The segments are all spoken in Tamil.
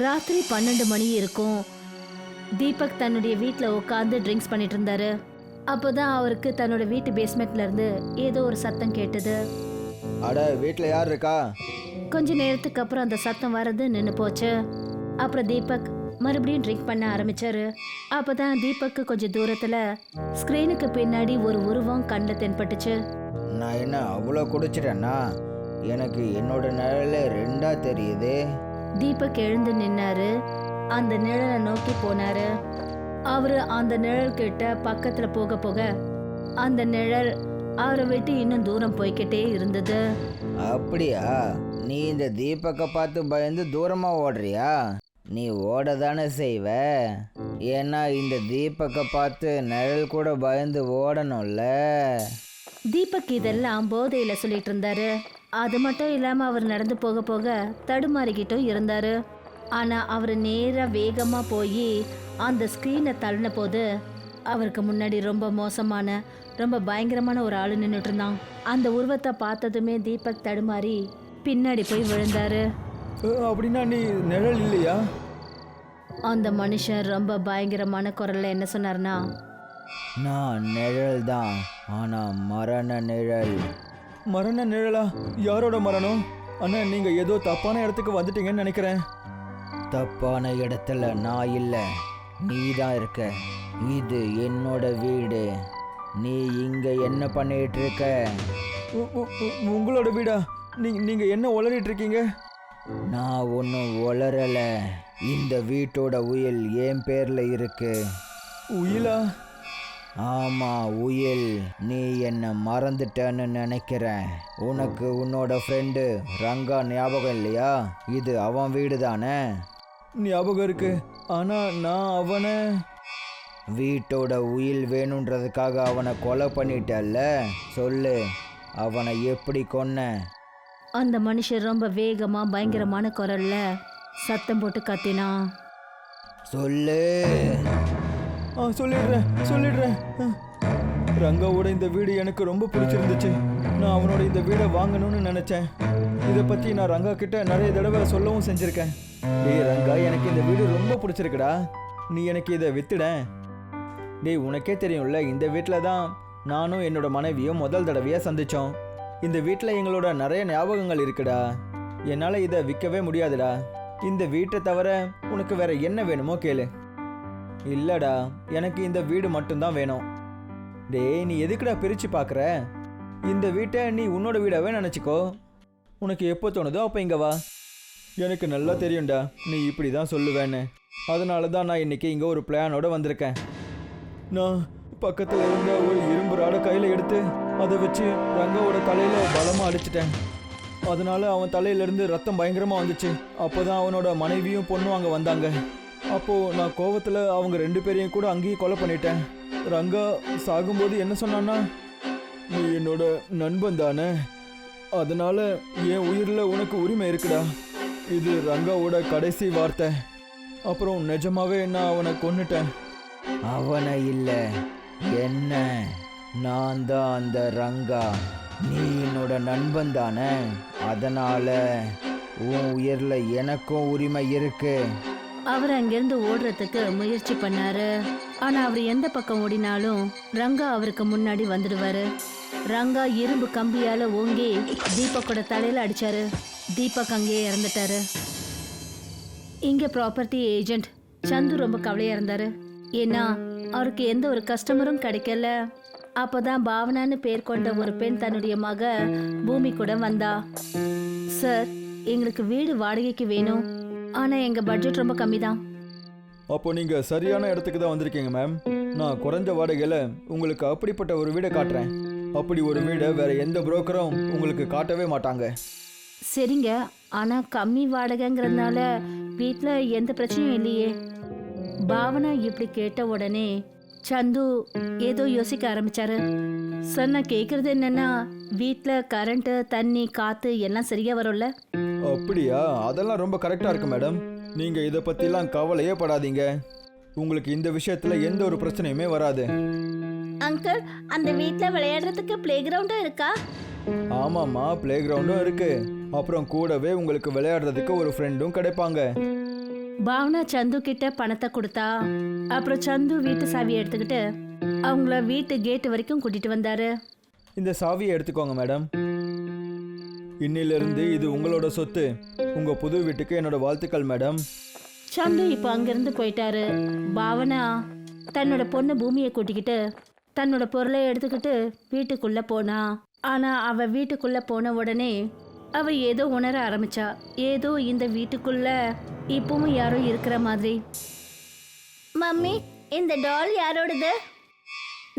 ராத்திரி பன்னெண்டு மணி இருக்கும். தீபக் தன்னுடைய வீட்டில் உட்காந்து ட்ரிங்க்ஸ் பண்ணிட்டு இருந்தாரு அப்போதான் அவருக்கு தன்னோட வீட்டு பேஸ்மெண்ட்ல இருந்து ஏதோ ஒரு சத்தம் கேட்டது. அட வீட்டில் யார் இருக்கா? கொஞ்ச நேரத்துக்கு அப்புறம் அந்த சத்தம் வர்றது நின்று போச்சு. அப்புறம் தீபக் மறுபடியும் ட்ரிங்க் பண்ண ஆரம்பிச்சாரு. அப்பதான் தீபக்கு கொஞ்சம் தூரத்துல ஸ்க்ரீனுக்கு பின்னாடி ஒரு உருவம் கண்ணில் தென்பட்டுச்சு. நான் என்ன அவ்வளோ குடிச்சிட்டேன்னா? எனக்கு என்னோட நிழல ரெண்டா தெரியுது. தீபக் எழுந்து நின்னாரு. அந்த நிழலை நோக்கி போனாரு. அவரு அந்த நிழல் கிட்ட பக்கத்துல போக போக அந்த நிழல் அவரை விட்டு இன்னும் தூரம் போய்க்கிட்டே இருந்தது. அப்படியா? நீ இந்த தீபக்கை பார்த்து பயந்து தூரமாக ஓடுறியா? நீ ஓட தானே செய்வ? ஏன்னா இந்த தீபக்கை பார்த்து நிழல் கூட பயந்து ஓடணும்ல. தீபக் இதெல்லாம் போதையில சொல்லிட்டு இருந்தாரு. அது மட்டும் இல்லாம அவர் நடந்து போக போக தடுமாறிக்கிட்டும் இருந்தாரு. ஆனா அவர் நேரா வேகமா போய் அந்த ஸ்க்ரீனை தள்ளின போது அவருக்கு முன்னாடி ரொம்ப மோசமான ரொம்ப பயங்கரமான ஒரு ஆளு நின்றுட்டு இருந்தான் அந்த உருவத்தை பார்த்ததுமே தீபக் தடுமாறி பின்னாடி போய் விழுந்தாரு. அப்படின்னா நீ நிழல் இல்லையா? அந்த மனுஷன் ரொம்ப பயங்கரமான குரல்ல என்ன சொன்னார்னா நான் நிழல் தான் ஆனால் மரண நிழல். மரண நிழலா? யாரோட மரணம்? அண்ணா நீங்க ஏதோ தப்பான இடத்துக்கு வந்துட்டீங்கன்னு நினைக்கிறேன். தப்பான இடத்துல நான் இல்லை. நீ தான் இருக்க. இது என்னோட வீடு. நீ இங்க என்ன பண்ணிட்டு இருக்க உங்களோட வீடா? நீங்க நீங்க என்ன உளறிட்டு இருக்கீங்க நான் ஒன்றும் உளரல இந்த வீட்டோட உயில் என் பேர்ல இருக்கு. உயிலா? ஆமா உயில் நீ என்ன மறந்துட்டேன்னு நினைக்கிறேன். உனக்கு உன்னோட ஃப்ரெண்டு ரங்கா ஞாபகம் இல்லையா? இது அவன் வீடு தானே? ஞாபகம் இருக்கு. ஆனா நான் அவனை வீட்டோட உயில் வேணுன்றதுக்காக அவனை கொலை பண்ணிட்டல்ல? சொல்லு அவனை எப்படி கொன்ன? அந்த மனுஷன் ரொம்ப வேகமா பயங்கரமான குரல்ல சத்தம் போட்டு கத்தினான். சொல்லு. சொல்லிடுறேன் சொல்லிடுறேன். ரங்காவோட இந்த வீடு எனக்கு ரொம்ப பிடிச்சிருந்துச்சு. நான் அவனோட இந்த வீடை வாங்கணும்னு நினைச்சேன். இதை பத்தி நான் ரங்கா கிட்ட நிறைய தடவை சொல்லவும் செஞ்சிருக்கேன். டேய் ரங்கா எனக்கு இந்த வீடு ரொம்ப பிடிச்சிருக்குடா. நீ எனக்கு இதை வித்துட. டேய் உனக்கே தெரியும்ல இந்த வீட்டில் தான் நானும் என்னோட மனைவியும் முதல் தடவையாக சந்தித்தோம் இந்த வீட்டில் எங்களோட நிறைய ஞாபகங்கள் இருக்குடா. என்னால் இதை விற்கவே முடியாதுடா. இந்த வீட்டை தவிர உனக்கு வேற என்ன வேணுமோ கேளு. இல்லடா எனக்கு இந்த வீடு மட்டும்தான் வேணும். டேய் நீ எதுக்குடா பிரித்து பார்க்குற இந்த வீட்டை நீ உன்னோட வீடாகவே நினச்சிக்கோ. உனக்கு எப்போ தோணுதோ அப்போ இங்கே வா. எனக்கு நல்லா தெரியும்டா நீ இப்படி தான் சொல்லுவேன்னு. அதனால தான் நான் இன்னைக்கு இங்கே ஒரு பிளானோட வந்திருக்கேன். நான் பக்கத்தில் இருந்த ஒரு இரும்பு ராடை கையில் எடுத்து அதை வச்சு ரங்கோட தலையில் பலமாக அடிச்சிட்டேன். அதனால அவன் தலையிலேருந்து ரத்தம் பயங்கரமாக வந்துச்சு. அப்போ தான் அவனோட மனைவியும் பொண்ணும் அங்கே வந்தாங்க. அப்போது நான் கோவத்தில் அவங்க ரெண்டு பேரையும் கூட அங்கேயே கொலை பண்ணிட்டேன். ரங்கா சாகும்போது என்ன சொன்னான்னா நீ என்னோட நண்பன் தானே. அதனால என் உயிரில் உனக்கு உரிமை இருக்குடா. இது ரங்காவோட கடைசி வார்த்தை. அப்புறம் நிஜமாவே நான் அவனை கொன்னுட்டேன். அவனை இல்லை. என்ன? நான் தான் அந்த ரங்கா. நீ என்னோட நண்பன் தானே. அதனால உன் உயிரில் எனக்கும் உரிமை இருக்குது அவர் அங்கிருந்து ஓடுறதுக்கு முயற்சி பண்ணாரு. ஆனா அவர் எந்த பக்கம் ஓடினாலும் ரங்கா அவருக்கு முன்னாடி வந்துடுவாரு. ரங்கா இரும்பு கம்பியால ஓங்கி தீபக்கோட தலையில அடிச்சாரு. தீபக் அங்கேயே இறந்துட்டாரு. இங்க ப்ராப்பர்ட்டி ஏஜென்ட் சந்து ரொம்ப கவலையா இருந்தாரு. ஏன்னா அவருக்கு எந்த ஒரு கஸ்டமரும் கிடைக்கல. அப்பதான் பாவனான்னு பேர் கொண்ட ஒரு பெண் தன்னுடைய மக பூமி கூட வந்தா. சார் எங்களுக்கு வீடு வாடகைக்கு வேணும். ஆனா எங்க பட்ஜெட் ரொம்ப கம்மி தான் அப்போ நீங்கள் சரியான இடத்துக்கு தான் வந்திருக்கீங்க மேம் நான் குறைஞ்ச வாடகையில் உங்களுக்கு அப்படிப்பட்ட ஒரு வீடை காட்டுறேன். அப்படி ஒரு வீடை வேற எந்த புரோக்கரும் உங்களுக்கு காட்டவே மாட்டாங்க. சரிங்க. ஆனா கம்மி வாடகைங்கிறதுனால வீட்ல எந்த பிரச்சனையும் இல்லையே. பாவனா இப்படி கேட்ட உடனே சந்து ஏதோ யோசிக்க ஆரம்பிச்சாரு. சார் நான் கேக்குறது என்னன்னா வீட்ல கரண்ட் தண்ணி காத்து எல்லாம் சரியா வரும்ல? அப்படியா? அதெல்லாம் ரொம்ப கரெக்டாக இருக்கு மேடம் நீங்கள் இதை பற்றிலாம் கவலையே படாதீங்க. உங்களுக்கு இந்த விஷயத்தில் எந்த ஒரு பிரச்சனையுமே வராது. அங்கிள் அந்த வீட்ல விளையாடுறதுக்கு பிளே கிரவுண்டும் இருக்கா? ஆமாம்மா ப்ளே கிரவுண்டும் இருக்கு. அப்புறம் கூடவே உங்களுக்கு விளையாடுறதுக்கு ஒரு ஃப்ரெண்டும் கிடைப்பாங்க. பாவனா சந்து கிட்ட பணத்தை கொடுத்தா அப்புறம் சந்து வீட்டு சாவியை எடுத்துக்கிட்டு அவங்கள வீட்டு கேட்டு வரைக்கும் கூட்டிட்டு வந்தாரு. இந்த சாவியை எடுத்துக்கோங்க மேடம். இன்னிலிருந்து இது உங்களோட சொத்து. உங்க புது வீட்டுக்கு என்னோட வாழ்த்துக்கள் மேடம். சந்து இப்போ அங்கிருந்து போயிட்டாரு. பாவனா தன்னோட பொண்ணு பூமியை கூட்டிக்கிட்டு தன்னோட பொருளை எடுத்துக்கிட்டு வீட்டுக்குள்ள போனா ஆனா அவ வீட்டுக்குள்ள போன உடனே அவ ஏதோ உணர ஆரம்பிச்சா. ஏதோ இந்த வீட்டுக்குள்ள இப்பவும் யாரோ இருக்கிற மாதிரி. மம்மி இந்த டால் யாரோடது?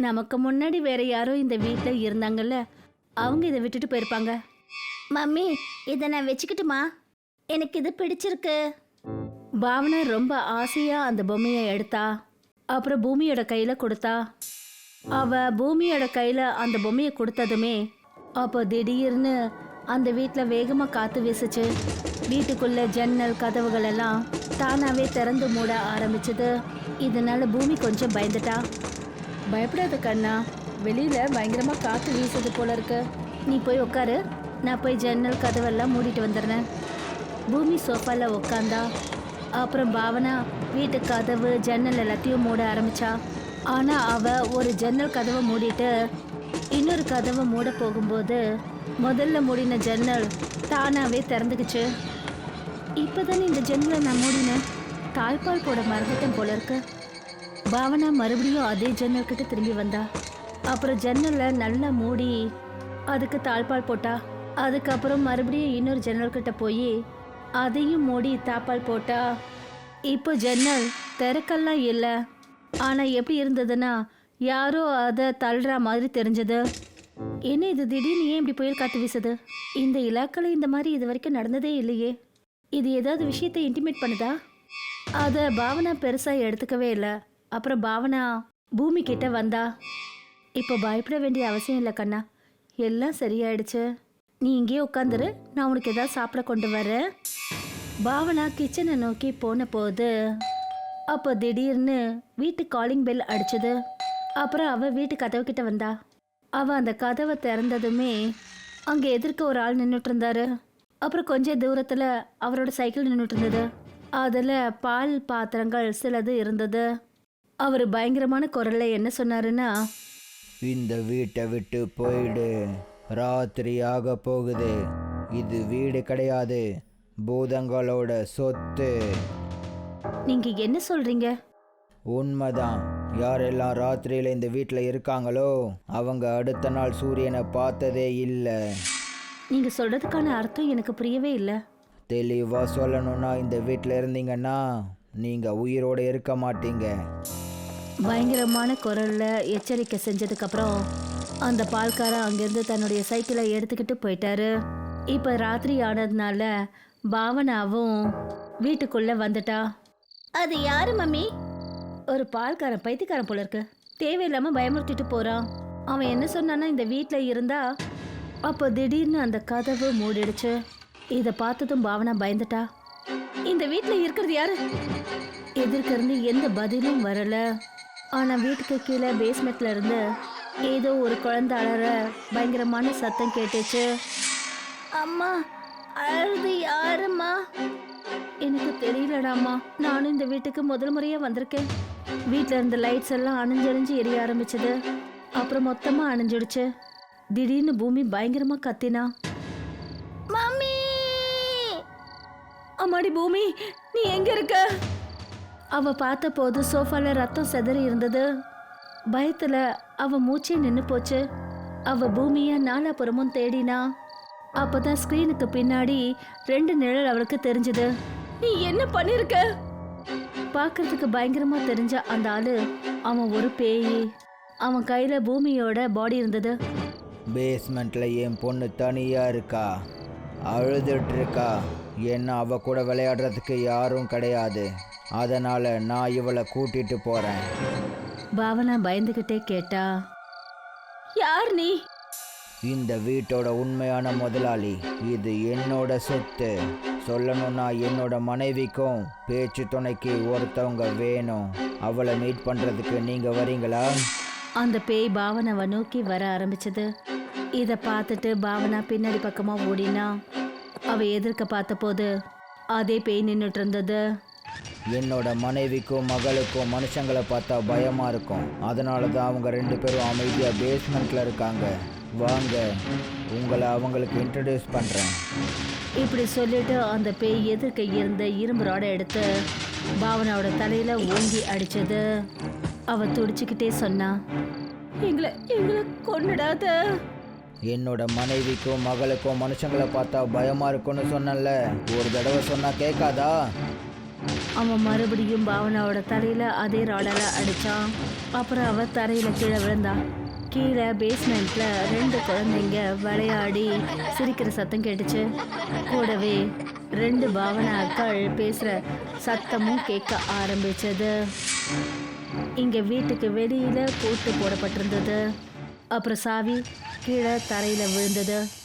நமக்கு முன்னாடி வேற யாரோ இந்த வீட்டில் இருந்தாங்கல்ல அவங்க இதை விட்டுட்டு போயிருப்பாங்க. மம்மி இதை நான் வச்சுக்கிட்டுமா? எனக்கு இது பிடிச்சிருக்கு. பாவனா ரொம்ப ஆசையா அந்த பொம்மையை எடுத்தா அப்புறம் பூமியோட கையில கொடுத்தா. அவ பூமியோட கையில அந்த பொம்மையை கொடுத்ததுமே அப்போ திடீர்னு அந்த வீட்டில் வேகமாக காற்று வீசுச்சு. வீட்டுக்குள்ள ஜன்னல் கதவுகள் எல்லாம் தானாவே திறந்து மூட ஆரம்பிச்சது. இதனால பூமி கொஞ்சம் பயந்துட்டா. பயப்படாத கண்ணா வெளியில பயங்கரமா காத்து வீசுது போல இருக்கு. நீ போய் உட்காரு நான் போய் ஜன்னல் கதவெல்லாம் மூடிட்டு வந்துடுறேன். பூமி சோஃபால உட்காந்தா அப்புறம் பாவனா வீட்டு கதவு ஜன்னல் எல்லாத்தையும் மூட ஆரம்பிச்சா. ஆனா அவ ஒரு ஜன்னல் கதவை மூடிட்டு இன்னொரு கதவை மூட போகும்போது முதல்ல மூடின ஜன்னல் தானாவே திறந்துக்குச்சு. இப்போதானே இந்த ஜன்னலை நான் மூடினேன். தாய்ப்பால் போட மறந்துட்டேன் போல இருக்கு. பாவனா மறுபடியும் அதே ஜன்னல் கிட்ட திரும்பி வந்தா. அப்புறம் ஜன்னலை நல்லா மூடி அதுக்கு தாழ்பால் போட்டா. அதுக்கப்புறம் மறுபடியும் இன்னொரு ஜன்னல் கிட்ட போய் அதையும் மூடி தாப்பால் போட்டா. இப்போ ஜன்னல் திறக்கெல்லாம் இல்லை. ஆனால் எப்படி இருந்ததுன்னா யாரோ அதை தள்ளுற மாதிரி தெரிஞ்சது. என்ன இது திடீர்னு ஏன் இப்படி புயல் காத்து வீசுது? இந்த இலாக்கில் இந்த மாதிரி இது வரைக்கும் நடந்ததே இல்லையே. இது ஏதாவது விஷயத்தை இன்டிமேட் பண்ணுதா? அதை பாவனா பெருசாக எடுத்துக்கவே இல்லை. அப்புறம் பாவனா பூமி கிட்ட வந்தா? இப்போ பயப்பட வேண்டிய அவசியம் இல்லை கண்ணா. எல்லாம் சரியாயிடுச்சு. நீ இங்கேயே உட்காந்துரு. நான் உனக்கு ஏதாவது சாப்பிட கொண்டு வரேன். பாவனா கிச்சனை நோக்கி போன போது அப்போ திடீர்னு வீட்டு காலிங் பெல் அடிச்சது. அப்புறம் அவள் வீட்டு கதவு கிட்ட வந்தா. அவள் அந்த கதவை திறந்ததுமே அங்கே எதிர்க்க ஒரு ஆள் நின்றுட்டு இருந்தாரு. அப்புறம் கொஞ்ச தூரத்தில் அவரோட சைக்கிள் நின்றுட்டு இருந்தது அதில் பால் பாத்திரங்கள் சிலது இருந்தது. அவர் பயங்கரமான குரல்ல என்ன சொன்னாருன்னா இந்த வீட்டை விட்டு போயிடு. ராத்திரி ஆக போகுது. இது வீடு கிடையாது. பூதங்களோட சொத்து. நீங்க என்ன சொல்றீங்க? உண்மைதான். யாரெல்லாம் ராத்திரியில் இந்த வீட்டில் இருக்காங்களோ அவங்க அடுத்த நாள் சூரியனை பார்த்ததே இல்லை. நீங்க சொல்றதுக்கான அர்த்தம் எனக்கு புரியவே இல்லை. தெளிவாக சொல்லணும்னா இந்த வீட்டில் இருந்தீங்கன்னா நீங்கள் உயிரோடு இருக்க மாட்டீங்க. பயங்கரமான குரல்ல எச்சரிக்கை செஞ்சதுக்கு அப்புறம் அந்த பால்காரன் அங்கிருந்து தன்னுடைய சைக்கிளை எடுத்துக்கிட்டு போயிட்டாரு. இப்ப ராத்திரி ஆனதுனால பாவனாவும் வீட்டுக்குள்ள வந்துட்டா. அது யாரு மம்மி? ஒரு பால்காரன் பைத்தியக்காரன் போல இருக்கு. தேவையில்லாம பயமுறுத்திட்டு போறான். அவன் என்ன சொன்னான்னா இந்த வீட்டில் இருந்தா அப்போ திடீர்னு அந்த கதவு மூடிடுச்சு. இதை பார்த்ததும் பாவனா பயந்துட்டா. இந்த வீட்டில் இருக்கிறது யாரு? எதிர்க்க இருந்து எந்த பதிலும் வரல. ஆனா வீட்டுக்கு கீழே பேஸ்மெண்ட்ல இருந்து ஏதோ ஒரு குழந்தை அலற பயங்கரமான சத்தம் கேட்டுச்சு. அம்மா அழுது யாரும்மா? எனக்கு தெரியலடாம்மா. நானும் இந்த வீட்டுக்கு முதல் முறையா வந்திருக்கேன். வீட்டில் இருந்த லைட்ஸ் எல்லாம் அணைஞ்சழிஞ்சு எரிய ஆரம்பிச்சது. அப்புறம் மொத்தமா அணிஞ்சிடுச்சு. திடீர்னு பூமி பயங்கரமா கத்தினா? மம்மி! அம்மாடி பூமி நீ எங்க இருக்க? அவ பார்த்தபோது சோஃபால ரத்தம் செதறி இருந்தது. பயத்துல அவ மூச்சே நின்னு போச்சு. அவ பூமிய நாலாபுறமும் தேடினா. அப்பதான் ஸ்கிரீனுக்கு பின்னாடி ரெண்டு நிழல் அவளுக்கு தெரிஞ்சது. நீ என்ன பண்ணிருக்க? பார்க்கறதுக்கு பயங்கரமா தெரிஞ்ச அந்த ஆளு அவன் ஒரு பேய். அவன் கையில பூமியோட பாடி இருந்தது. பேஸ்மெண்ட்டில் என் பொண்ணு தனியாக இருக்கா? அழுதுட்டு இருக்கா என்ன அவ கூட விளையாடுறதுக்கு யாரும் கிடையாது. அதனால் நான் இவளை கூட்டிட்டு போகிறேன் பாவனா பயந்துகிட்டே கேட்டா யார் நீ? இந்த வீட்டோட உண்மையான முதலாளி இது என்னோட சொத்து. சொல்லணும்னா என்னோட மனைவிக்கும் பேச்சு துணைக்கு ஒருத்தவங்க வேணும். அவளை மீட் பண்ணுறதுக்கு நீங்கள் வரீங்களா? அந்த பேய் பாவனாவை நோக்கி வர ஆரம்பிச்சது. இதை பார்த்துட்டு பாவனா பின்னாடி பக்கமா ஓடினா அவ எதிர்க்க பார்த்தபோது அதே பேய் நின்றுட்டு இருந்தது என்னோட மனைவிக்கும் மகளுக்கும் மனுஷங்களை பார்த்தா பயமா இருக்கும். அதனால தான் அவங்க ரெண்டு பேரும் அமைதியா பேஸ்மெண்ட்ல இருக்காங்க. வாங்க உங்களை அவங்களுக்கு இன்ட்ரடியூஸ் பண்றேன். இப்படி சொல்லிட்டு அந்த பேய் எதிர்க்க இருந்த இரும்பு ராடை எடுத்து பாவனாவோட தலையில ஓங்கி அடிச்சது. அவ துடிச்சுக்கிட்டே சொன்னா எங்களை எங்களை கொன்னுடாத. என்னோட மனைவிக்கும் மகளுக்கும் மனுஷங்களை பார்த்தா பயமா இருக்கும்னு சொன்னேன்ல. ஒரு தடவை சொன்னா கேட்காதா? அவன் மறுபடியும் பாவனாவோட தலையில அதே ராடால அடிச்சான். அப்புறம் அவ தரையில கீழே விழுந்தா. கீழே பேஸ்மெண்ட்ல ரெண்டு குழந்தைங்க விளையாடி சிரிக்கிற சத்தம் கேட்டுச்சு. கூடவே ரெண்டு பாவனாக்கள் பேசுற சத்தமும் கேட்க ஆரம்பிச்சது. இங்க வீட்டுக்கு வெளியில போட்டு போடப்பட்டிருந்தது. அப்புறம் சாவி கீழே தரையில விழுந்தது.